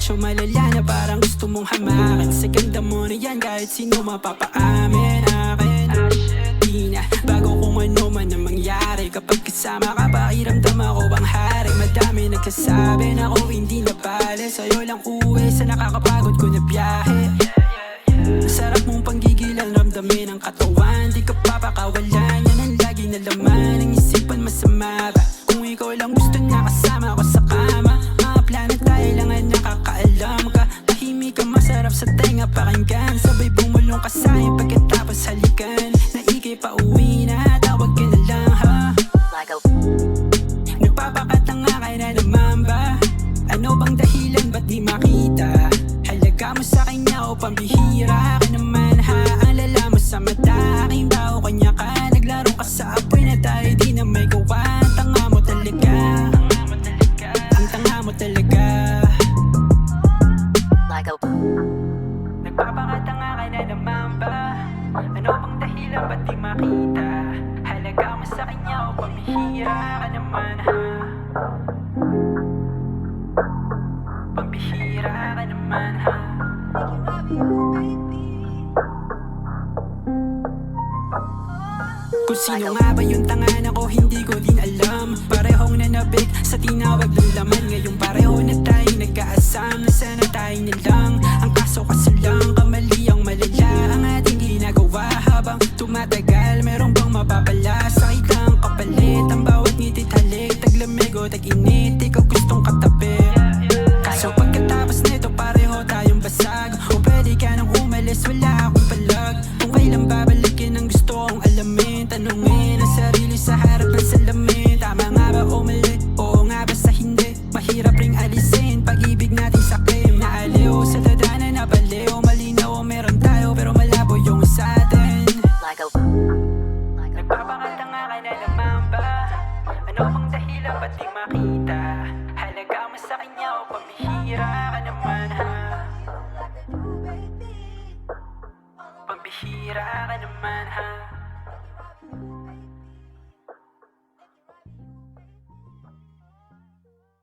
Diretso malala na parang gusto mong hamakin. Sa ganda mo na yan kahit sino mapapaamin. Akin Di na bago kung ano man ang mangyari. Kapag kasama ka pakiramdam ako bang hari. Madami nagsasabi na ako hindi na bale. Sa'yo lang uwi sa nakakapagod ko na biyahe. Sarap mong panggigilan ramdamin ang katawan. Di ka papakawalan Yan ang lagi na laman. Ang isipan masama ba? Kung ikaw lang gusto na kasama ko sa kama makita? Halaga mo sa kanya o pambihira ka naman ha? Ang lala mo sa mata, aking tao kanya ka. Naglaro ka sa apoy na tayo di na may gawa Ang tanga mo talaga. Ang tanga mo talaga. Like a Nagpapakatanga ka na naman ba? Ano bang dahilan? Ba't di makita? Halaga mo sa kanya o pambihira ka naman ha Kung sino nga ba yung tangan ako hindi ko din alam. Parehong nanabik sa tinawag ng laman. Ngayong pareho na tayo nagkaasam Na sana tayo nilang Ang kaso kasi lang kamali ang malala. Ang ating ginagawa habang tumatagal Meron bang mapapala? Sakit lang kapalit Ang bawat ngitit halik Taglamig o tag-init. Ikaw gustong katabi Pambihira ka naman ha?